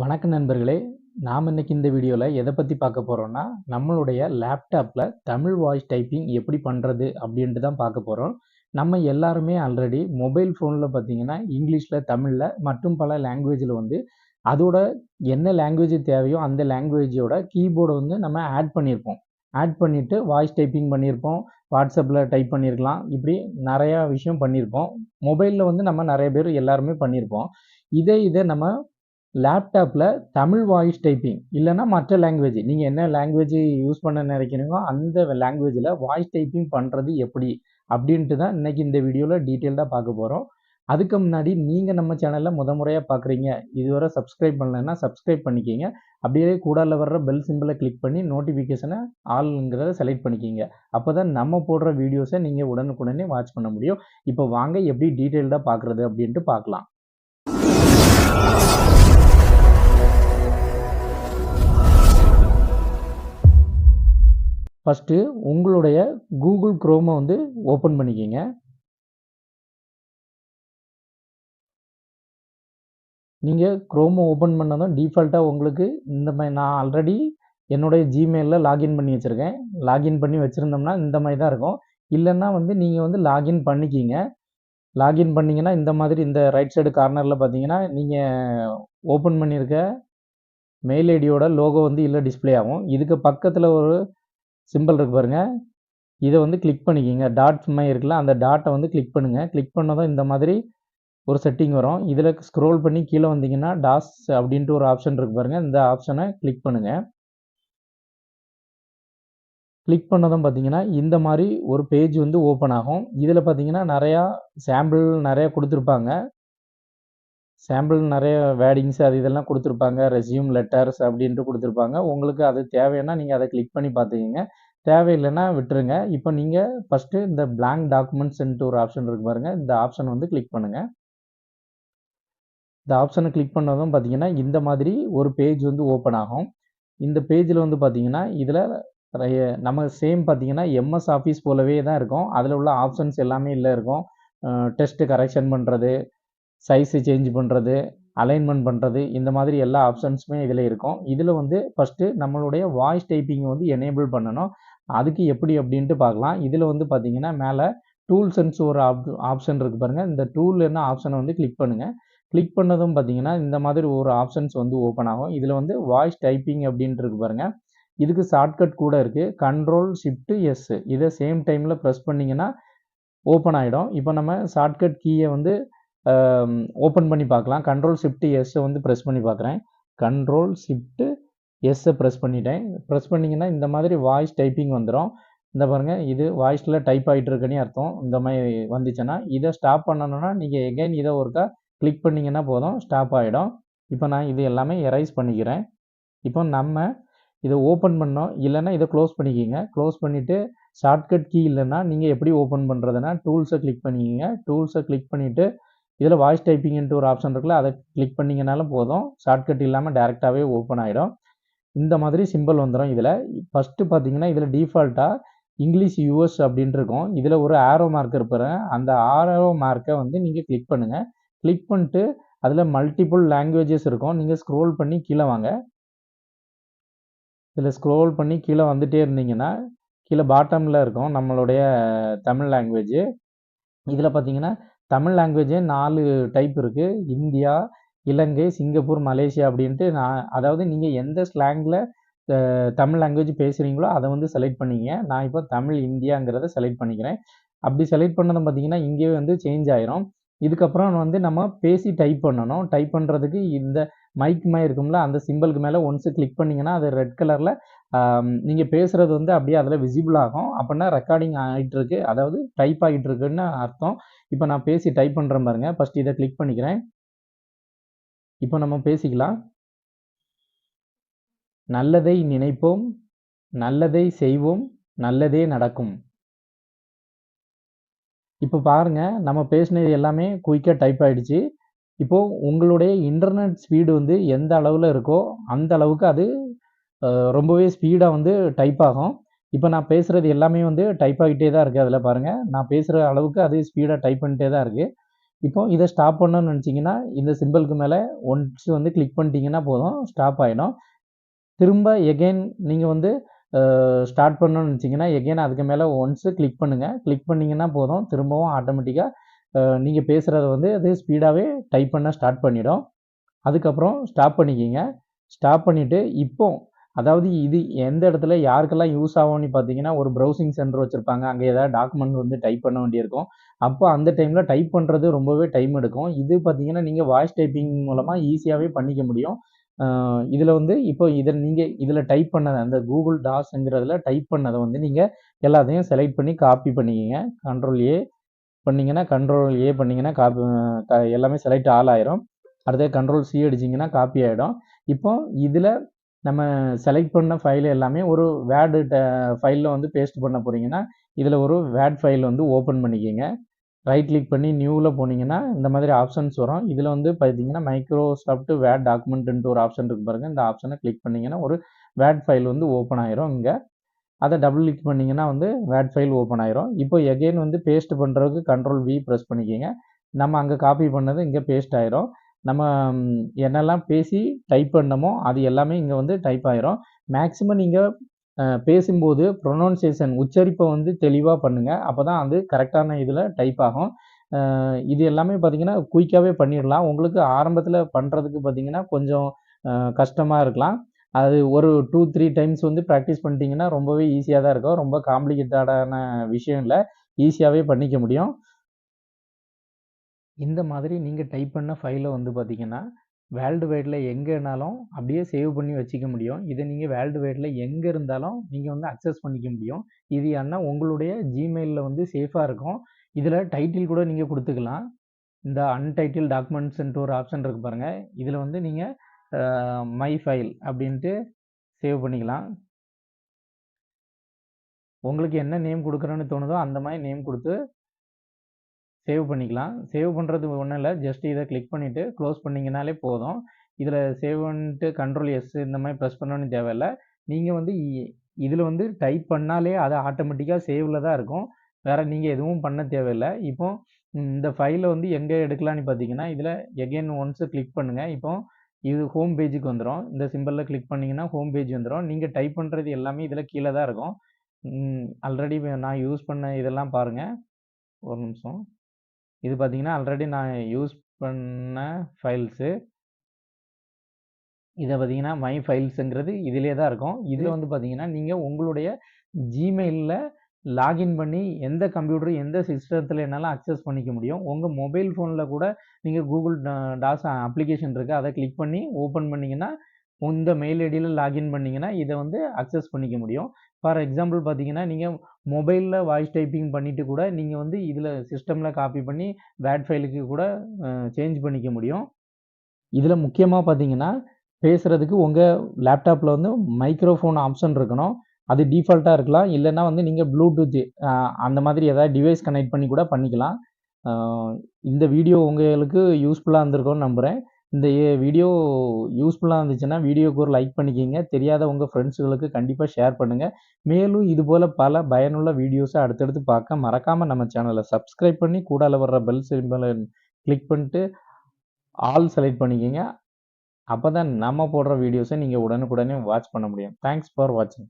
வணக்கம் நண்பர்களே. நாம் இன்றைக்கி இந்த வீடியோவில் எதை பற்றி பார்க்க போகிறோன்னா நம்மளுடைய லேப்டாப்பில் தமிழ் வாய்ஸ் டைப்பிங் எப்படி பண்ணுறது அப்படின்ட்டு தான் பார்க்க போகிறோம் நம்ம எல்லாருமே ஆல்ரெடி மொபைல் ஃபோனில் பார்த்தீங்கன்னா இங்கிலீஷில் தமிழில் மற்றும் பல லாங்குவேஜில் வந்து அதோட என்ன லாங்குவேஜ் தேவையோ அந்த லாங்குவேஜோட கீபோர்டை வந்து நம்ம ஆட் பண்ணியிருப்போம். ஆட் பண்ணிவிட்டு வாய்ஸ் டைப்பிங் பண்ணியிருப்போம். வாட்ஸ்அப்பில் டைப் பண்ணியிருக்கலாம். இப்படி நிறையா விஷயம் பண்ணியிருப்போம். மொபைலில் வந்து நம்ம நிறைய பேர் எல்லாருமே பண்ணியிருப்போம். இதே இதை நம்ம லேப்டாப்பில் தமிழ் வாய்ஸ் டைப்பிங் இல்லைன்னா மற்ற லாங்குவேஜ் நீங்கள் என்ன லாங்குவேஜ் யூஸ் பண்ண நினைக்கிறீங்களோ அந்த லாங்குவேஜில் வாய்ஸ் டைப்பிங் பண்ணுறது எப்படி அப்படின்ட்டு தான் இன்றைக்கி இந்த வீடியோவில் டீட்டெயில்டாக பார்க்க போகிறோம் அதுக்கு முன்னாடி நீங்கள் நம்ம சேனலில் முத முறையாக பார்க்குறீங்க இதுவரை சப்ஸ்கிரைப் பண்ணலைன்னா சப்ஸ்கிரைப் பண்ணிக்கிங்க. அப்படியே கூடால வர்ற பெல் சிம்பிளை கிளிக் பண்ணி நோட்டிஃபிகேஷனை ஆளுங்கிறத செலக்ட் பண்ணிக்கிங்க. அப்போ தான் நம்ம போடுற வீடியோஸை நீங்கள் உடனுக்குடனே வாட்ச் பண்ண முடியும். இப்போ வாங்க எப்படி டீட்டெயில்டாக பார்க்குறது அப்படின்ட்டு பார்க்கலாம். ஃபஸ்ட்டு உங்களுடைய கூகுள் குரோமை வந்து ஓப்பன் பண்ணிக்கிங்க. நீங்கள் குரோமை ஓப்பன் பண்ணதும் டிஃபால்ட்டாக உங்களுக்கு இந்த மாதிரி நான் ஆல்ரெடி என்னுடைய ஜிமெயிலில் லாகின் பண்ணி வச்சுருக்கேன். லாகின் பண்ணி வச்சுருந்தோம்னா இந்த மாதிரி தான் இருக்கும். இல்லைன்னா வந்து நீங்கள் வந்து லாகின் பண்ணிக்கிங்க. லாகின் பண்ணிங்கன்னா இந்த மாதிரி இந்த ரைட் சைடு கார்னரில் பார்த்தீங்கன்னா நீங்கள் ஓப்பன் பண்ணியிருக்க மெயில் ஐடியோட லோகோ வந்து இல்லை டிஸ்பிளே ஆகும். இதுக்கு பக்கத்தில் ஒரு சிம்பிள் இருக்கு பாருங்கள் இதை வந்து கிளிக் பண்ணிக்கிங்க. டாட் மாதிரி இருக்குல்ல அந்த டாட்டை வந்து கிளிக் பண்ணுங்கள் கிளிக் பண்ணதும் இந்த மாதிரி ஒரு செட்டிங் வரும். இதில் ஸ்க்ரோல் பண்ணி கீழே வந்தீங்கன்னா டாஸ் அப்படின்ட்டு ஒரு ஆப்ஷன் இருக்கு பாருங்கள் இந்த ஆப்ஷனை கிளிக் பண்ணுங்கள் கிளிக் பண்ணதும் பார்த்தீங்கன்னா இந்த மாதிரி ஒரு பேஜ் வந்து ஓப்பன் ஆகும். இதில் பார்த்தீங்கன்னா நிறையா சாம்பிள் நிறையா கொடுத்துருப்பாங்க. சாம்பிள் நிறைய வேடிங்ஸ் அது இதெல்லாம் கொடுத்துருப்பாங்க. ரெசியூம் லெட்டர்ஸ் அப்படின்ட்டு கொடுத்துருப்பாங்க. உங்களுக்கு அது தேவைன்னா நீங்கள் அதை கிளிக் பண்ணி பார்த்துக்கிங்க. தேவையில்லைன்னா விட்டுருங்க. இப்போ நீங்கள் ஃபஸ்ட்டு இந்த பிளாங்க் டாக்குமெண்ட்ஸ்ன்ட்டு ஒரு ஆப்ஷன் இருக்கு பாருங்கள் இந்த ஆப்ஷன் வந்து கிளிக் பண்ணுங்கள் இந்த ஆப்ஷனை கிளிக் பண்ணதும் பார்த்தீங்கன்னா இந்த மாதிரி ஒரு பேஜ் வந்து ஓப்பன் ஆகும். இந்த பேஜில் வந்து பார்த்தீங்கன்னா இதில் நம்ம சேம் பார்த்தீங்கன்னா எம்எஸ் ஆஃபீஸ் போலவே தான் இருக்கும். அதில் உள்ள ஆப்ஷன்ஸ் எல்லாமே இல்லை இருக்கும். டெஸ்ட்டு கரெக்ஷன் பண்ணுறது சைஸு சேஞ்ச் பண்ணுறது அலைன்மெண்ட் பண்ணுறது இந்த மாதிரி எல்லா ஆப்ஷன்ஸுமே இதில் இருக்கும். இதில் வந்து ஃபஸ்ட்டு நம்மளுடைய வாய்ஸ் டைப்பிங்கை வந்து எனேபிள் பண்ணணும். அதுக்கு எப்படி அப்படின்ட்டு பார்க்கலாம். இதில் வந்து பார்த்தீங்கன்னா மேலே டூல்ஸ்ன்ஸ் ஒரு ஆப் ஆப்ஷன் இருக்குது பாருங்கள் இந்த டூல் என்ன ஆப்ஷனை வந்து கிளிக் பண்ணுங்கள் கிளிக் பண்ணதும் பார்த்தீங்கன்னா இந்த மாதிரி ஒரு ஆப்ஷன்ஸ் வந்து ஓப்பன் ஆகும். இதில் வந்து வாய்ஸ் டைப்பிங் அப்படின்ட்டு இருக்கு பாருங்கள் இதுக்கு ஷார்ட்கட் கூட இருக்குது கண்ட்ரோல் ஷிஃப்ட்டு எஸ் இதை சேம் டைமில் ப்ரெஸ் பண்ணிங்கன்னா ஓப்பன் ஆகிடும் இப்போ நம்ம ஷார்ட்கட் கீயை வந்து ஓப்பன் பண்ணி பார்க்கலாம். கண்ட்ரோல் ஷிஃப்ட்டு எஸ்ஸை வந்து ப்ரெஸ் பண்ணி பார்க்குறேன். கண்ட்ரோல் ஷிஃப்ட்டு எஸ்ஸை ப்ரெஸ் பண்ணிட்டேன். ப்ரெஸ் பண்ணிங்கன்னா இந்த மாதிரி வாய்ஸ் டைப்பிங் வந்துடும் இந்த பாருங்கள் இது வாய்ஸில் டைப் ஆகிட்டு இருக்குன்னு அர்த்தம். இந்த மாதிரி வந்துச்சுன்னா இதை ஸ்டாப் பண்ணணும்னா நீங்கள் எகைன் இதை ஒருக்கா கிளிக் பண்ணிங்கன்னா போதும். ஸ்டாப் ஆகிடும் இப்போ நான் இது எல்லாமே எரைஸ் பண்ணிக்கிறேன். இப்போ நம்ம இதை ஓப்பன் பண்ணோம். இல்லைன்னா இதை க்ளோஸ் பண்ணிக்கிங்க. க்ளோஸ் பண்ணிவிட்டு ஷார்ட்கட் கீ இல்லைன்னா நீங்கள் எப்படி ஓப்பன் பண்ணுறதுனா டூல்ஸை கிளிக் பண்ணிக்கிங்க. டூல்ஸை கிளிக் பண்ணிவிட்டு இதில் வாய்ஸ் டைப்பிங்ன்ட்டு ஒரு ஆப்ஷன் இருக்குல்ல அதை கிளிக் பண்ணிங்கனாலும் போதும். ஷார்ட்கட் இல்லாமல் டேரெக்டாகவே ஓப்பன் ஆகிடும் இந்த மாதிரி சிம்பிள் வந்துடும் இதில். ஃபஸ்ட்டு பார்த்தீங்கன்னா இதில் டிஃபால்ட்டாக இங்கிலீஷ் யூஎஸ் அப்படின்ட்டு இருக்கும். இதில் ஒரு ஆரோ மார்க் இருப்பாரு. அந்த ஆரோ மார்க்கை வந்து நீங்கள் கிளிக் பண்ணுங்கள் கிளிக் பண்ணிட்டு அதில் மல்டிபிள் லாங்குவேஜஸ் இருக்கும். நீங்கள் ஸ்க்ரோல் பண்ணி கீழே வாங்க. இதில் ஸ்க்ரோல் பண்ணி கீழே வந்துகிட்டே இருந்தீங்கன்னா கீழே பாட்டமில் இருக்கும் நம்மளுடைய தமிழ் லாங்குவேஜ் இதில் பார்த்தீங்கன்னா தமிழ் லாங்குவேஜே நாலு டைப் இருக்குது இந்தியா இலங்கை சிங்கப்பூர் மலேசியா அப்படின்ட்டு நான் அதாவது நீங்கள் எந்த ஸ்லாங்கில் தமிழ் லாங்குவேஜ் பேசுகிறீங்களோ அதை வந்து செலக்ட் பண்ணிங்க. நான் இப்போ தமிழ் இந்தியாங்கிறத செலக்ட் பண்ணிக்கிறேன். அப்படி செலக்ட் பண்ணதும் பார்த்தீங்கன்னா இங்கேயே வந்து சேஞ்ச் ஆயிரும். இதுக்கப்புறம் வந்து நம்ம பேசி டைப் பண்ணணும். டைப் பண்ணுறதுக்கு இந்த மைக் மாதிரி இருக்கும்ல அந்த சிம்பிளுக்கு மேலே ஒன்ஸு கிளிக் பண்ணிங்கன்னா அது ரெட் கலரில் நீங்கள் பேசுகிறது வந்து அப்படியே அதில் விசிபிள் ஆகும். அப்படின்னா ரெக்கார்டிங் ஆகிட்டுருக்கு அதாவது டைப் ஆகிட்டுருக்குன்னு அர்த்தம். இப்போ நான் பேசி டைப் பண்ணுறேன் பாருங்க. ஃபஸ்ட் இதை கிளிக் பண்ணிக்கிறேன். இப்போ நம்ம பேசிக்கலாம். நல்லதை நினைப்போம். நல்லதை செய்வோம். நல்லதே நடக்கும். இப்போ பாருங்க நம்ம பேசினது எல்லாமே குயிக்காக டைப் ஆகிடுச்சு இப்போது உங்களுடைய இன்டர்நெட் ஸ்பீடு வந்து எந்த அளவில் இருக்கோ அந்த அளவுக்கு அது ரொம்பவே ஸ்பீடாக வந்து டைப் ஆகும். இப்போ நான் பேசுகிறது எல்லாமே வந்து டைப் ஆகிட்டே தான் இருக்குது அதில் பாருங்கள் நான் பேசுகிற அளவுக்கு அது ஸ்பீடாக டைப் பண்ணிட்டே தான் இருக்குது இப்போ இதை ஸ்டாப் பண்ணணும்னு நினச்சிங்கன்னா இந்த சிம்பிளுக்கு மேலே ஒன்ஸ் வந்து கிளிக் பண்ணிட்டீங்கன்னா போதும் ஸ்டாப் ஆகிடும் திரும்ப எகெயின் நீங்கள் வந்து ஸ்டார்ட் பண்ணணும்னு நினச்சிங்கன்னா எகெயின் அதுக்கு மேலே ஒன்ஸு கிளிக் பண்ணுங்கள் கிளிக் பண்ணிங்கன்னா போதும். திரும்பவும் ஆட்டோமேட்டிக்காக நீங்கள் பேசுகிறத வந்து அது ஸ்பீடாகவே டைப் பண்ண ஸ்டார்ட் பண்ணிடும். அதுக்கப்புறம் ஸ்டாப் பண்ணிக்கிங்க. ஸ்டாப் பண்ணிவிட்டு இப்போ அதாவது இது எந்த இடத்துல யாருக்கெல்லாம் யூஸ் ஆகும்னு பார்த்தீங்கன்னா ஒரு ப்ரௌசிங் சென்டர் வச்சுருப்பாங்க. அங்கே ஏதாவது டாக்குமெண்ட் வந்து டைப் பண்ண வேண்டியிருக்கும். அப்போ அந்த டைமில் டைப் பண்ணுறது ரொம்பவே டைம் எடுக்கும். இது பார்த்தீங்கன்னா நீங்கள் வாய்ஸ் டைப்பிங் மூலமாக ஈஸியாகவே பண்ணிக்க முடியும். இதில் வந்து இப்போ இதை நீங்கள் இதில் டைப் பண்ணதை அந்த கூகுள் டாஸ்ங்கிறதுல டைப் பண்ணதை வந்து நீங்கள் எல்லாத்தையும் செலக்ட் பண்ணி காப்பி பண்ணிக்கிங்க. கண்ட்ரோல் ஏ பண்ணிங்கன்னா கண்ட்ரோல் ஏ பண்ணிங்கன்னா காப்பி எல்லாமே செலக்ட் ஆல் ஆயிரும் அடுத்தது கண்ட்ரோல் சி அடிச்சிங்கன்னா காப்பி ஆகிடும் இப்போ இதில் நம்ம செலக்ட் பண்ண ஃபைல் எல்லாமே ஒரு வேர்டு ஃபைலில் வந்து பேஸ்ட் பண்ண போகிறீங்கன்னா இதில் ஒரு வேர்ட் ஃபைல் வந்து ஓப்பன் பண்ணிக்கிங்க. ரைட் கிளிக் பண்ணி நியூவில் போனீங்கன்னா இந்த மாதிரி ஆப்ஷன்ஸ் வரும். இதில் வந்து பார்த்தீங்கன்னா மைக்ரோசாஃப்ட் வேட் டாக்குமெண்ட்டுன்ட்டு ஒரு ஆப்ஷன் இருக்கு பாருங்கள் இந்த ஆப்ஷனை கிளிக் பண்ணிங்கன்னா ஒரு வேட் ஃபைல் வந்து ஓப்பன் ஆயிரும் இங்கே. அதை டபுள் கிளிக் பண்ணிங்கன்னா வந்து வேர்ட் ஃபைல் ஓப்பன் ஆயிரும். இப்போ எகெயின் வந்து பேஸ்ட் பண்ணுறதுக்கு கண்ட்ரோல் வி ப்ரெஸ் பண்ணிக்கிங்க. நம்ம அங்கே காப்பி பண்ணது இங்கே பேஸ்ட் ஆயிரும். நம்ம என்னெல்லாம் பேசி டைப் பண்ணமோ அது எல்லாமே இங்கே வந்து டைப் ஆயிரும். மேக்ஸிமம் நீங்கள் பேசும்போது ப்ரொனவுன்சியேஷன் உச்சரிப்பை வந்து தெளிவாக பண்ணுங்கள் அப்போ தான் அது கரெக்டான இதில் டைப் ஆகும். இது எல்லாமே பார்த்தீங்கன்னா குயிக்காகவே பண்ணிடலாம் உங்களுக்கு ஆரம்பத்தில் பண்ணுறதுக்கு பார்த்திங்கன்னா கொஞ்சம் கஷ்டமாக இருக்கலாம். அது ஒரு டூ த்ரீ டைம்ஸ் வந்து ப்ராக்டிஸ் பண்ணிட்டீங்கன்னா ரொம்பவே ஈஸியாக தான் இருக்கும். ரொம்ப காம்ப்ளிகேட்டடான விஷயம் இல்லை. ஈஸியாகவே பண்ணிக்க முடியும். இந்த மாதிரி நீங்கள் டைப் பண்ண ஃபைலை வந்து பார்த்திங்கன்னா வேர்ல்டு வைடில் எங்கேனாலும் அப்படியே சேவ் பண்ணி வச்சுக்க முடியும். இதை நீங்கள் வேர்ல்டு வைடில் எங்கே இருந்தாலும் நீங்கள் வந்து அக்சஸ் பண்ணிக்க முடியும். இது என்ன உங்களுடைய ஜிமெயிலில் வந்து சேஃபாக இருக்கும். இதில் டைட்டில் கூட நீங்கள் கொடுத்துக்கலாம். இந்த அன்டைட்டில் டாக்குமெண்ட்ஸ்ன்ட்டு ஒரு ஆப்ஷன் இருக்குது பாருங்கள் இதில் வந்து நீங்கள் மை ஃபைல் அப்படின்ட்டு சேவ் பண்ணிக்கலாம். உங்களுக்கு என்ன நேம் கொடுக்குறோன்னு தோணுதோ அந்த மாதிரி நேம் கொடுத்து சேவ் பண்ணிக்கலாம். சேவ் பண்ணுறது ஒன்றும் இல்லை. ஜஸ்ட் இதை கிளிக் பண்ணிவிட்டு க்ளோஸ் பண்ணிங்கனாலே போதும். இதில் சேவ் பண்ணிட்டு கண்ட்ரோல் எஸ் இந்த மாதிரி ப்ரெஸ் பண்ணணும்னு தேவையில்லை. நீங்கள் வந்து இதில் வந்து டைப் பண்ணாலே அது ஆட்டோமேட்டிக்காக சேவில் தான் இருக்கும். வேறு நீங்கள் எதுவும் பண்ண தேவையில்லை. இப்போ இந்த ஃபைலை வந்து எங்கே எடுக்கலான்னு பார்த்தீங்கன்னா இதில் எகெயின் ஒன்ஸு கிளிக் பண்ணுங்கள் இப்போ இது ஹோம் பேஜுக்கு வந்துடும் இந்த சிம்பிளில் கிளிக் பண்ணிங்கன்னா ஹோம் பேஜ் வந்துடும் நீங்கள் டைப் பண்ணுறது எல்லாமே இதில் கீழே தான் இருக்கும். ஆல்ரெடி நான் யூஸ் பண்ண இதெல்லாம் பாருங்கள் ஒரு நிமிஷம். இது பார்த்தீங்கன்னா ஆல்ரெடி நான் யூஸ் பண்ண ஃபைல்ஸு இதை பார்த்தீங்கன்னா மை ஃபைல்ஸுங்கிறது இதிலே தான் இருக்கும். இதில் வந்து பார்த்தீங்கன்னா நீங்கள் உங்களுடைய ஜிமெயிலில் லாகின் பண்ணி எந்த கம்ப்யூட்டர் எந்த சிஸ்டத்தில் என்னால் அக்சஸ் பண்ணிக்க முடியும். உங்கள் மொபைல் ஃபோனில் கூட நீங்கள் கூகுள் டாஸ் அப்ளிகேஷன் இருக்குது அதை கிளிக் பண்ணி ஓப்பன் பண்ணிங்கன்னா இந்த மெயில் ஐடியில் லாகின் பண்ணிங்கன்னா இதை வந்து அக்சஸ் பண்ணிக்க முடியும். ஃபார் எக்ஸாம்பிள் பார்த்தீங்கன்னா நீங்கள் மொபைலில் வாய்ஸ் டைப்பிங் பண்ணிவிட்டு கூட நீங்கள் வந்து இதில் சிஸ்டமில் காப்பி பண்ணி வேட் ஃபைலுக்கு கூட சேஞ்ச் பண்ணிக்க முடியும். இதில் முக்கியமாக பார்த்தீங்கன்னா பேசுகிறதுக்கு உங்கள் லேப்டாப்பில் வந்து மைக்ரோஃபோன் ஆப்ஷன் இருக்கணும். அது டிஃபால்ட்டாக இருக்கலாம். இல்லைன்னா வந்து நீங்கள் ப்ளூடூத் அந்த மாதிரி ஏதாவது டிவைஸ் கனெக்ட் பண்ணி கூட பண்ணிக்கலாம். இந்த வீடியோ உங்களுக்கு யூஸ்ஃபுல்லாக இருந்திருக்கும்னு நம்புகிறேன் இந்த வீடியோ யூஸ்ஃபுல்லாக இருந்துச்சுன்னா வீடியோக்கு ஒரு லைக் பண்ணிக்கிங்க. தெரியாத உங்கள் ஃப்ரெண்ட்ஸுகளுக்கு கண்டிப்பாக ஷேர் பண்ணுங்கள் மேலும் இதுபோல் பல பயனுள்ள வீடியோஸை அடுத்தடுத்து பார்க்க மறக்காமல் நம்ம சேனலை சப்ஸ்கிரைப் பண்ணி கூடால வர்ற பெல் சிம்பிளை கிளிக் பண்ணிட்டு ஆல் செலக்ட் பண்ணிக்கிங்க. அப்போ தான் நம்ம போடுற வீடியோஸை நீங்கள் உடனுக்குடனே வாட்ச் பண்ண முடியும். தேங்க்ஸ் ஃபார் வாட்சிங்